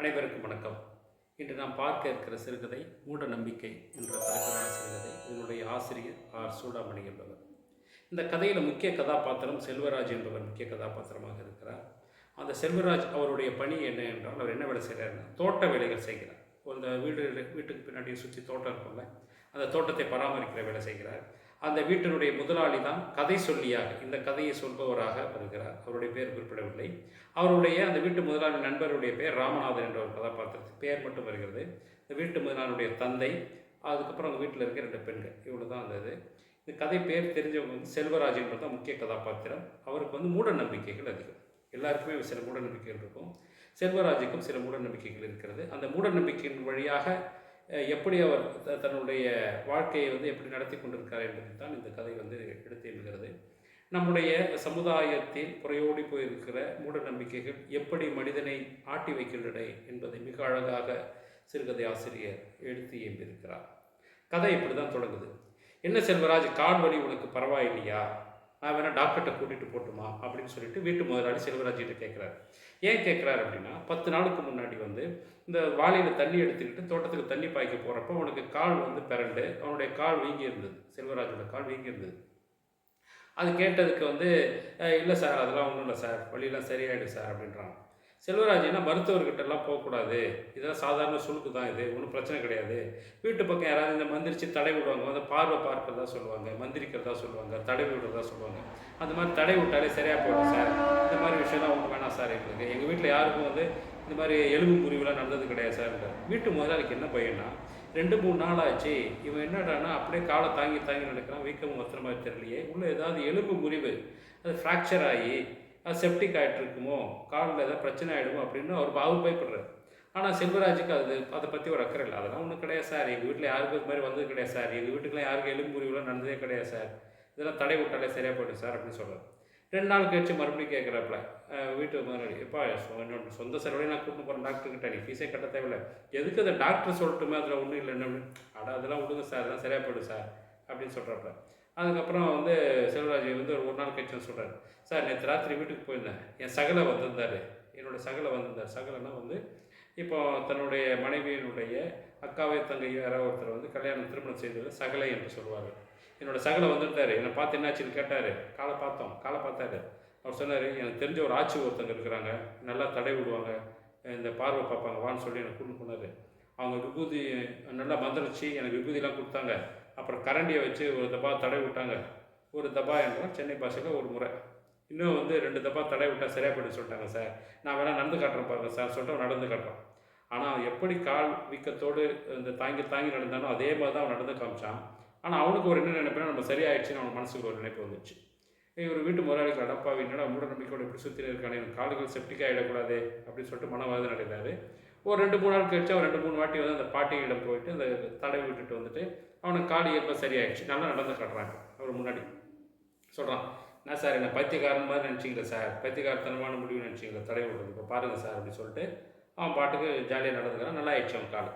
அனைவருக்கும் வணக்கம். இன்று நாம் பார்க்க இருக்கிற சிறுகதை மூட நம்பிக்கை என்ற தலைப்பிலான சிறுகதை. இதனுடைய ஆசிரியர் ஆர். சூடாமணி என்பவர். இந்த கதையில் முக்கிய கதாபாத்திரம் செல்வராஜ் என்பவர் முக்கிய கதாபாத்திரமாக இருக்கிறார். அந்த செல்வராஜ் அவருடைய பணி என்ன என்றால் அவர் என்ன வேலை செய்கிறாருன்னா தோட்ட வேலைகள் செய்கிறார். அந்த வீடு வீட்டுக்கு பின்னாடி சுற்றி தோட்டம் இருக்கும்ல அந்த தோட்டத்தை பராமரிக்கிற வேலை செய்கிறார். அந்த வீட்டினுடைய முதலாளி தான் கதை சொல்லியாக இந்த கதையை சொல்பவராக வருகிறார். அவருடைய பேர் குறிப்பிடவில்லை. அவருடைய அந்த வீட்டு முதலாளி நண்பருடைய பேர் ராமநாதன் என்ற ஒரு கதாபாத்திரத்துக்கு பெயர் மட்டும் வருகிறது. இந்த வீட்டு முதலாளியுடைய தந்தை அதுக்கப்புறம் அவங்க வீட்டில் இருக்கிற ரெண்டு பெண்கள். இவ்வளோ தான் அந்த இது. இந்த கதை பேர் தெரிஞ்சவங்க வந்து செல்வராஜ் என்பது தான் முக்கிய கதாபாத்திரம். அவருக்கு வந்து மூட நம்பிக்கைகள் அதிகம். எல்லாருக்குமே சில மூட நம்பிக்கைகள் இருக்கும். செல்வராஜுக்கும் சில மூட நம்பிக்கைகள் இருக்கிறது. அந்த மூட நம்பிக்கையின் வழியாக எப்படி அவர் த- தன்னுடைய வாழ்க்கையை வந்து எப்படி நடத்தி கொண்டிருக்கார் என்பதை தான் இந்த கதை வந்து எடுத்து எழுகிறது நம்முடைய சமுதாயத்தில் புறையோடி போயிருக்கிற மூட நம்பிக்கைகள் எப்படி மனிதனை ஆட்டி வைக்கின்றன என்பதை மிக அழகாக சிறுகதை ஆசிரியர் எடுத்து எம்பியிருக்கிறார் கதை இப்படி தான் தொடங்குது. என்ன செல்வராஜ் கால் வலி உனக்கு பரவாயில்லையா? நான் வேணால் டாக்டர்கிட்ட கூட்டிகிட்டு போட்டுமா? அப்படின்னு சொல்லிட்டு வீட்டு முதலாளி செல்வராஜ்கிட்ட கேட்குறாரு. ஏன் கேட்குறாரு அப்படின்னா பத்து நாளுக்கு முன்னாடி வந்து இந்த வாளியில் தண்ணி எடுத்துக்கிட்டு தோட்டத்துக்கு தண்ணி பாய்க்க போகிறப்ப அவனுக்கு கால் வந்து பிறண்டு அவனுடைய கால் வீங்கி இருந்தது. செல்வராஜோட கால் வீங்கி இருந்தது. அது கேட்டதுக்கு வந்து இல்லை சார் அதெல்லாம் ஒன்றும் இல்லை சார். வழியெல்லாம் சரியாயிடும் சார் அப்படின்றான். செல்வராஜ் என்ன மருத்துவர்கிட்டலாம் போகக்கூடாது இதெல்லாம் சாதாரண சுழுக்கு தான் இது. ஒன்றும் பிரச்சனை கிடையாது. வீட்டு பக்கம் யாராவது இந்த மந்திரிச்சு தடை விடுவாங்க. வந்து பார்வை பார்க்கறதா சொல்லுவாங்க மந்திரிக்கிறதா சொல்லுவாங்க தடை விடுறதா சொல்லுவாங்க. அந்த மாதிரி தடை விட்டாலே சரியாக போயிடும் சார். இந்த மாதிரி விஷயம்லாம் உங்களுக்கு வேணாம் சார் எங்களுக்கு. எங்கள் வீட்டில் யாருக்கும் வந்து இந்த மாதிரி எலும்பு முறிவுலாம் நடந்தது கிடையாது சார். வீட்டு முதலாளிக்கு என்ன பையனா ரெண்டு மூணு நாள் ஆச்சு. இவன் என்னடான்னா அப்படியே காலை தாங்கி தாங்கி நடக்கிறான். வீக்கமும் மொத்தம் மாதிரி தெரியலையே. உள்ளே ஏதாவது எலும்பு முறிவு அது ஃப்ராக்சர் ஆகி அது செப்டிக் ஆகிட்டு இருக்குமோ காலில் ஏதாவது பிரச்சனை ஆகிடுமோ அப்படின்னு அவர் அவர் பயப்படுறாரு. ஆனால் செல்வராஜுக்கு அது அதை பற்றி ஒரு அக்கறை இல்லை. அதெல்லாம் ஒன்றும் கிடையாது சார். எங்கள் வீட்டில் யாருக்கும் இது மாதிரி வந்தது கிடையாது சார். எங்கள் வீட்டுக்குலாம் யாருக்கும் எலும்பு முறிவுலாம் நடந்ததே கிடையாது சார். இதெல்லாம் தடை விட்டாலே சரியாக போயிடும் சார் அப்படின்னு சொல்கிறார் ரெண்டு நாள் கழிச்சு மறுபடியும் கேட்குறாப்புல வீட்டு முதலாளி எப்பா என்னோட சொந்த செலவுலையும் நான் கூப்பிட்டு போகிறேன் டாக்டர்கிட்ட நீ ஃபீஸே கட்ட தேவையில்லை. எதுக்கு அந்த டாக்டர் சொல்லட்டுமே அதில் ஒன்றும் இல்லை என்ன அடா அதெல்லாம் விடுங்க சார் அதெல்லாம் சரியாக போயிடும் சார் அப்படின்னு சொல்கிறாப்புல அதுக்கப்புறம் வந்து செல்வராஜ் வந்து ஒரு ஒரு நாள் கழிச்சு சொல்கிறார் சார் நேற்று ராத்திரி வீட்டுக்கு போயிருந்தேன். என் சகலை வந்திருந்தார். என்னோடய சகலை வந்திருந்தார். சகலைன்னா வந்து இப்போ தன்னுடைய மனைவியினுடைய அக்காவை தங்கையோ யாராவது ஒருத்தர் வந்து கல்யாணம் திருமணம் செய்தது சகலை என்று சொல்வார்கள் என்னோட சகலை வந்திருந்தாரு என்னை பார்த்து என்னாச்சுன்னு கேட்டார். காலை பார்த்தோம். காலை பார்த்தாரு. அவர் சொன்னார் எனக்கு தெரிஞ்ச ஒரு ஆட்சி ஒருத்தங்க இருக்கிறாங்க. நல்லா தடை விடுவாங்க. இந்த பார்வை பார்ப்பாங்க. வான்னு சொல்லி எனக்கு கூட்டு போனார். அவங்க விபூதி நல்லா மந்திரிச்சு எனக்கு விபூதிலாம் கொடுத்தாங்க. அப்புறம் கரண்டியை வச்சு ஒரு தப்பா தடை விட்டாங்க. ஒரு தபா என்றால் சென்னை பாஷையில் ஒரு முறை. இன்னும் வந்து ரெண்டு தப்பா தடை விட்டால் சரியாக போய்ட்டு சொல்லிட்டாங்க சார். நான் வேணால் நடந்து காட்டுறேன் பாருங்க சார். சொல்லிட்டு நடந்து காட்டுறான். ஆனால் எப்படி கால் வீக்கத்தோடு இந்த தாங்கி தாங்கி நடந்தானோ அதே மாதிரி தான் அவன் நடந்து காமிச்சான். ஆனால் அவனுக்கு ஒரு என்ன நினைப்பேன் நம்ம சரியாயிடுச்சுன்னு அவன் மனசுக்கு ஒரு நினைப்பு வந்துச்சு இவர் வீட்டு முதலாளிக்கு அடப்பாவி என்னடா மூட நம்பிக்கையோட இப்படி சுற்றி இருக்கானே கால்கள் செப்டிக் ஆகிடக்கூடாது அப்படின்னு சொல்லிட்டு மனவாதம் நடக்கிறாரு ஒரு ரெண்டு மூணு நாள் கழிச்சு அவர் ரெண்டு மூணு வாட்டி வந்து அந்த பாட்டியிடம் போயிட்டு அந்த தடவை விட்டுட்டு வந்துட்டு அவனுக்கு கால் இயல்பு சரியாயிடுச்சு. நல்லா நடந்து காட்டுறாங்க. அவர் முன்னாடி சொல்கிறான் நான் சார் என்ன பைத்தியக்காரன் மாதிரி நினச்சிங்களே சார்? பைத்தியக்காரத்தனமான முடிவு நினச்சிங்களா? தடை விடுறது. இப்போ பாருங்கள் சார் அப்படின்னு சொல்லிட்டு அவன் பாட்டுக்கு ஜாலியாக நடந்துக்கிறான். நல்லா ஆயிடுச்சு அவன் கால்.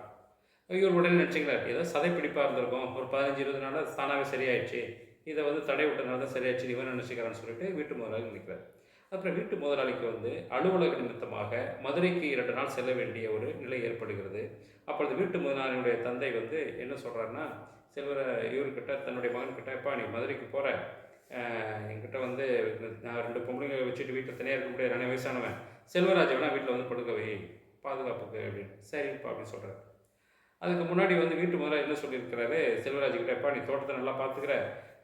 இவர் உடனே நினச்சிங்களா ஏதோ சதைப்பிடிப்பாக இருந்திருக்கும். ஒரு பதினஞ்சு இருபது நாள் தானாகவே சரியாயிடுச்சு. இதை வந்து தடை விட்டனால தான் சரியாச்சு இவன் நினச்சிக்கிறான்னு சொல்லிட்டு வீட்டு முதலாளி நினைக்கிறார். அப்புறம் வீட்டு முதலாளிக்கு வந்து அலுவலக நிமித்தமாக மதுரைக்கு இரண்டு நாள் செல்ல வேண்டிய ஒரு நிலை ஏற்படுகிறது. அப்பொழுது வீட்டு முதலாளியுடைய தந்தை வந்து என்ன சொல்கிறாருன்னா செல்வர இவர்கிட்ட தன்னுடைய மகன்கிட்ட எப்பா நீ மதுரைக்கு போகிற என்கிட்ட வந்து நான் ரெண்டு பொம்பளைங்க வச்சுட்டு வீட்டில் தனியாக இருக்க முடியாது. நானே வயசானவன்? செல்வராஜ் வேணா வீட்டில் வந்து படுக்க வை. பாதுகாப்புக்கு அப்படின்னு. சரிப்பா அப்படின்னு சொல்கிறார் அதுக்கு முன்னாடி வந்து வீட்டு முதல்ல என்ன சொல்லியிருக்கிறாரு? செல்வராஜ் கிட்ட எப்பா நீ தோட்டத்தை நல்லா பார்த்துக்கிற.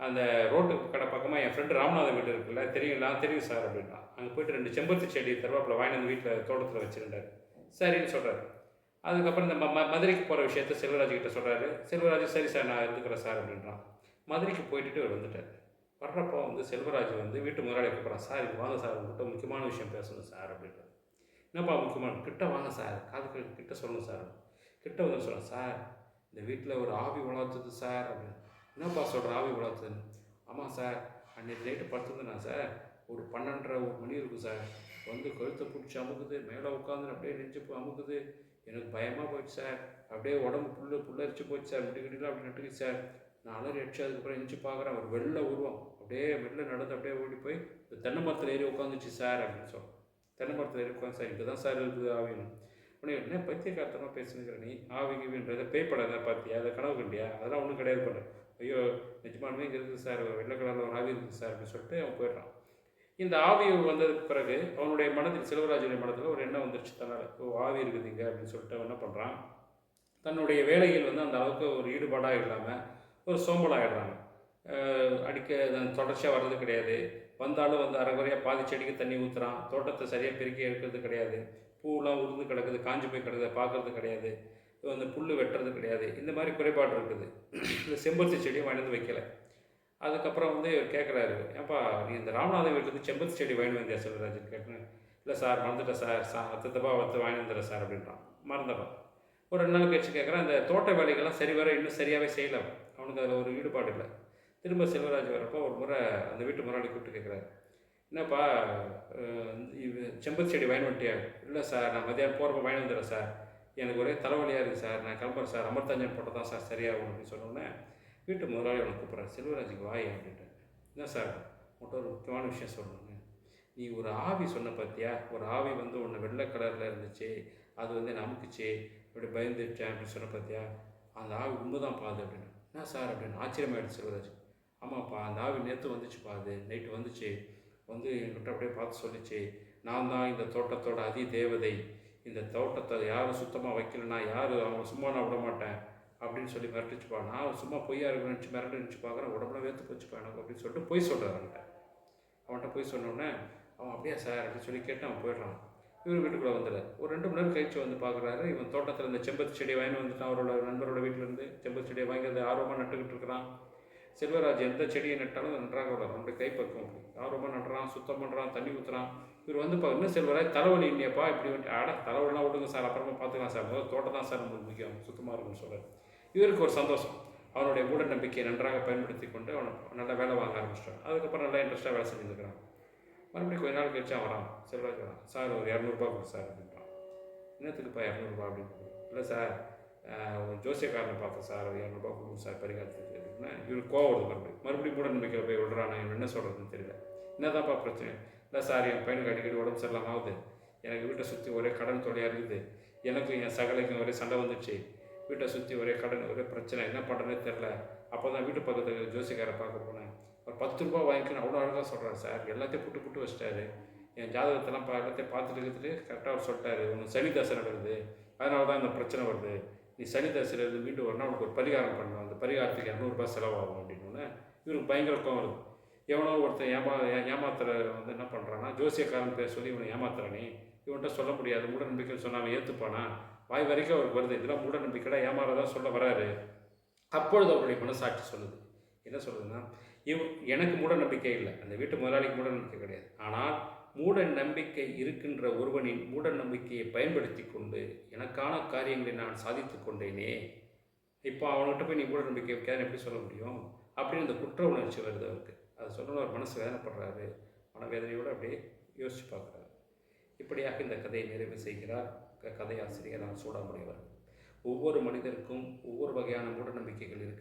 அந்த ரோட்டு கடை பக்கமாக என் ஃப்ரெண்டு ராமநாதன் வீடு இருக்குல்ல தெரியுங்களா தெரியும் சார் அப்படின்னா அங்கே போயிட்டு ரெண்டு செம்பருத்தி செடி தருவாப்பில் வாங்கி வந்து வீட்டில் தோட்டத்தில் வச்சுருந்தாரு. சரின்னு சொல்கிறாரு அதுக்கப்புறம் இந்த ம மதுரைக்கு போகிற விஷயத்த செல்வராஜ் கிட்ட சொல்கிறாரு செல்வராஜ் சரி சார் நான் இருந்துக்கிறேன் சார் அப்படின்றான். மதுரைக்கு போயிட்டு அவர் வந்துட்டார். வர்றப்போ வந்து செல்வராஜ் வந்து வீட்டு முதலாளி கூப்பிட்றான். சார் இங்க வாங்க சார் உங்கள்கிட்ட முக்கியமான விஷயம் பேசணும் சார் அப்படின்றார். என்னப்பா முக்கியமான கிட்ட வாங்க சார் காது கிட்ட சொல்லணும் சார் கிட்ட வந்து சொல்கிறேன் சார் இந்த வீட்டில் ஒரு ஆவி வளர்த்துது சார் அப்படின்னு. என்னப்பா சொல்கிற ஆவி வளர்த்துதுன்னு ஆமாம் சார். அன்னைக்கு நைட்டு படுத்துருந்தேன் சார். ஒரு பன்னெண்டரை ஒரு மணி இருக்கும் சார். வந்து கழுத்தை பிடிச்சி அமுக்குது மேலே உட்காந்து அப்படியே நெஞ்சு போய் அமுக்குது. எனக்கு பயமாக போயிடுச்சு சார். அப்படியே உடம்பு புல்லு புல்லரிச்சு போச்சு சார். முட்டிக்கிட்டுலாம் அப்படி நட்டுக்குச்சு சார். நான் அலறி அடிச்சு அதுக்கப்புறம் எஞ்சி பார்க்குறேன். ஒரு வெள்ளை உருவம். அப்படியே வெளில நடந்து அப்படியே ஓடி போய் இந்த தென்னை மரத்தில் ஏறி உட்காந்துச்சு சார் அப்படின்னு சொல்கிறேன் தென்னை மரத்தில் ஏறி உட்காந்து சார். இங்கே தான் சார் இருக்குது ஆவின்னு. உடனே என்ன பைத்தியகார்த்தமாக பேசுனுங்கிற நீ ஆவிகிவின்றதை பேய்ப்படாத பார்த்தியா அதை கனவு கண்டியா? அதெல்லாம் ஒன்றும் கிடையாது பண்ண ஐயோ நிஜமானமே இங்கே இருக்குது சார். வெள்ளை கலரில் ஒரு ஆவி இருக்குது சார் அப்படின்னு சொல்லிட்டு அவன் போயிடுறான். இந்த ஆவி வந்ததுக்கு பிறகு அவனுடைய மனதில் செல்வராஜனுடைய மனதில் ஒரு எண்ணம் வந்துருச்சு தன்னால். ஓ ஆவி இருக்குதுங்க அப்படின்னு சொல்லிட்டு அவன் என்ன பண்ணுறான் தன்னுடைய வேலையில் வந்து அந்த அளவுக்கு ஒரு ஈடுபாடாக இல்லாமல் ஒரு சோம்பலாகிடுறாங்க அடிக்க தொடர்ச்சியாக வர்றது கிடையாது. வந்தாலும் வந்து அரைகுறையாக பாதி செடிக்கு தண்ணி ஊற்றுறான் தோட்டத்தை சரியாக பெருக்கி எடுக்கிறது கிடையாது. பூவெலாம் உருந்து கிடக்குது காஞ்சி போய் கிடக்குது பார்க்குறது கிடையாது. அந்த புல் வெட்டுறது கிடையாது. இந்த மாதிரி குறைபாடு இருக்குது. இந்த செம்பருத்தி செடியும் வாங்கி வந்து வைக்கல. அதுக்கப்புறம் வந்து கேட்குறாரு ஏன்பா நீ இந்த ராமநாதன் வீட்டுக்கு செம்பருத்தி செடி வாங்கி வந்தியா செல்வராஜன் கேட்குறேன் இல்லை சார் மறந்துட்டேன் சார். சா அத்தப்பா வத்து வாங்கி வந்துடுறேன் சார் அப்படின்றான். மறந்துடுறான். ஒரு ரெண்டு நாள் கழிச்சு கேட்குறேன் அந்த தோட்ட வேலைகள்லாம் சரி வர இன்னும் சரியாகவே செய்யலை. அவனுக்கு அதில் ஒரு ஈடுபாடு இல்லை. திரும்ப செல்வராஜ் வரப்போ ஒரு முறை அந்த வீட்டு முன்னாடி கூப்பிட்டு கேட்குறாரு என்னப்பா இது செம்பருத்தி செடி வாங்கி வந்துட்டியா? இல்லை சார் நான் மதியானம் போகிறப்ப வாங்கி வந்துடுறேன் சார். எனக்கு ஒரே தலைவலியாக இருக்குது சார். நான் கிளம்புறேன் சார். அமர்த்தஞ்சன் போட்டு தான் சார் சரியாகும் அப்படின்னு சொன்னோன்னே வீட்டு முதலாளி அவனை கூப்பிட்றேன் செல்வராஜுக்கு வாய் அப்படின்ட்டு. என்ன சார்? உன்கிட்ட ஒரு முக்கியமான விஷயம் சொல்லணுங்க நீ ஒரு ஆவி சொன்ன பார்த்தியா ஒரு ஆவி வந்து ஒன்று வெள்ளை கலரில் இருந்துச்சு. அது வந்து என்னை அமுக்குச்சு. இப்படி பயந்துட்டேன் அப்படின்னு சொன்ன பார்த்தியா அந்த ஆவி உண்மைதான் பாது அப்படின்னு. என்ன சார்? அப்படின்னு ஆச்சரியமாயிடுச்சு செல்வராஜ். ஆமாப்பா அந்த ஆவி நேற்று வந்துச்சுப்பா அது. நைட்டு வந்துச்சு. வந்து என்கிட்ட அப்படியே பார்த்து சொல்லிச்சு நான் தான் இந்த தோட்டத்தோட அதி தேவதை இந்த தோட்டத்தை யாரும் சுத்தமாக வைக்கலன்னா யார்? அவங்க சும்மா நான் விட மாட்டேன். அப்படின்னு சொல்லி மிரட்டிச்சுப்பா. நான் சும்மா பொய்யா இருக்க நினச்சி மிரட்டு நினச்சி பார்க்குறேன். உடம்புல வேத்து போச்சுப்பா எனக்கு அப்படின்னு சொல்லிட்டு பொய் சொல்கிறார் அவன்கிட்ட. அவன்கிட்ட போய் சொன்னோடனே அவன் அப்படியே சார் அப்படின்னு சொல்லி கேட்டு அவன் போயிடுறான். இவர் வீட்டுக்குள்ளே வந்துடு ஒரு ரெண்டு மணி நேரம் கழிச்சு வந்து பார்க்குறாரு. இவன் தோட்டத்தில் இந்த செம்பருத்தி செடி வாங்கி வந்துட்டான். அவரோட நண்பரோட வீட்டிலேருந்து செம்பருத்தி செடியை வாங்கி அதை ஆர்வமாக நட்டுக்கிட்டு இருக்கிறான். செல்வராஜ் எந்த செடியை நட்டாலும் நன்றாக வளரும். நம்மளுடைய கைப்பக்கம் அப்படி. ஆர்வமாக நடுறான் சுத்தம் பண்ணுறான் தண்ணி ஊற்றுறான் இவர் வந்து இப்போ இன்னும் செல்வராஜ்? தலைவலி இல்லையப்பா இப்படி வந்துட்டு ஆட தலைவலாம் விடுங்க சார் அப்புறமா பார்த்துக்கலாம் சார். முதல்ல தோட்டம் தான் சார் நம்மளுக்கு முக்கியம் சுத்தமாக இருக்கும்னு சொல்கிறார் இவருக்கு ஒரு சந்தோஷம். அவனுடைய மூட நம்பிக்கையை நன்றாக பயன்படுத்தி கொண்டு அவனை நல்லா வேலை வாங்க ஆரம்பிச்சிட்டான். அதுக்கப்புறம் நல்லா இன்ட்ரெஸ்ட்டாக வேலை செஞ்சுருக்கிறான். மறுபடியும் கொஞ்ச நாள் கழிச்சு அவன் வரான். செல்வராஜ் வரான். சார் ஒரு இரநூறுபா கொடு சார் அப்படின்றான் என்னத்துக்குப்பா இரநூறுபா அப்படின்னு இல்லை சார் ஜோசியக்காரனை பார்த்தேன் சார் ஒரு இரநூறுபா கொடுங்க சார் பரிகாரத்துக்கு. அப்படின்னா இவருக்கு கோவம் வருது மறுபடியும் மறுபடியும் மூட நம்பிக்கையில் போய் விடுறான் இவன் என்ன சொல்கிறதுன்னு தெரியல. என்னதான்ப்பா பிரச்சனை? இல்லை சார் என் பையனுக்கு அடிக்கடி உடம்பு சரியில்லாம ஆகுது. எனக்கு வீட்டை சுற்றி ஒரே கடன் தொல்லையாக இருக்குது. எனக்கும் என் சகலைக்கும் ஒரே சண்டை வந்துச்சு வீட்டை சுற்றி ஒரே கடன் ஒரே பிரச்சனை. என்ன பண்ணுறதுனே தெரில அப்போ தான் வீட்டு பக்கத்தில் ஜோசிக்காரை பார்க்க போனேன். ஒரு பத்து ரூபா வாங்கிக்கணும் அவ்வளோ அழகாக சொல்கிறார் சார். எல்லாத்தையும் புட்டு புட்டு வச்சிட்டாரு. என் ஜாதகத்தெல்லாம் பா எல்லாத்தையும் பார்த்துட்டு இருக்கிறது கரெக்டாக அவர் சொல்லிட்டாரு. ஒன்று சனி தசை நடக்குது. அதனால தான் இந்த பிரச்சனை வருது. நீ சனி தசையிலேருந்து மீண்டும் வரணும் அவனுக்கு ஒரு பரிகாரம் பண்ணணும். அந்த பரிகாரத்துக்கு இரநூறுபா செலவாகும் அப்படின்னு இவருக்கு பயங்கர கோவம் வருது. எவனோ ஒருத்தன் ஏமா ஏமாத்துற வந்து என்ன பண்ணுறான்னா ஜோசியக்காரன் பேர் சொல்லி இவனை ஏமாத்துறானே இவன்கிட்ட சொல்ல முடியாது. மூட நம்பிக்கை சொன்னா அவன் ஏற்றுப்பானா வாய் வரைக்கும் அவருக்கு வருது. இதெல்லாம் மூட நம்பிக்கைடா ஏமாறதா சொல்ல வராரு. அப்பொழுது அவருடைய மனசாட்சி சொல்லுது. என்ன சொல்லுதுன்னா இவ் எனக்கு மூட நம்பிக்கை இல்லை. அந்த வீட்டு முதலாளிக்கு மூட நம்பிக்கை கிடையாது. ஆனால் மூட நம்பிக்கை இருக்கின்ற ஒருவனின் மூட நம்பிக்கையை பயன்படுத்தி கொண்டு எனக்கான காரியங்களை நான் சாதித்து கொண்டேனே. இப்போ அவன்கிட்ட போய் நீ மூட நம்பிக்கை வைக்காதுன்னு எப்படி சொல்ல முடியும்? அப்படின்னு அந்த குற்ற உணர்ச்சி வருது அவருக்கு. அதை சொல்லணும் அவர் மனசு வேதனைப்படுறாரு. மனவேதனையோடு அப்படியே யோசிச்சு பார்க்குறாரு. இப்படியாக இந்த கதையை நிறைவு செய்கிறார். க- கதையாசிரியர் நான் சூடாமுடையவர் ஒவ்வொரு மனிதருக்கும் ஒவ்வொரு வகையான மூட நம்பிக்கைகள் இருக்கு.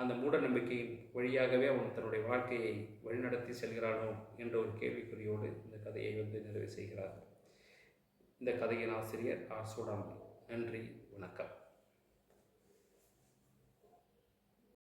அந்த மூட நம்பிக்கையின் வழியாகவே அவன் தன்னுடைய வாழ்க்கையை வழிநடத்தி செல்கிறானோ என்ற ஒரு கேள்விக்குறியோடு இந்த கதையை வந்து நிறைவு செய்கிறார். இந்த கதையின் ஆசிரியர் ஆர் சூடாமணி. நன்றி வணக்கம்.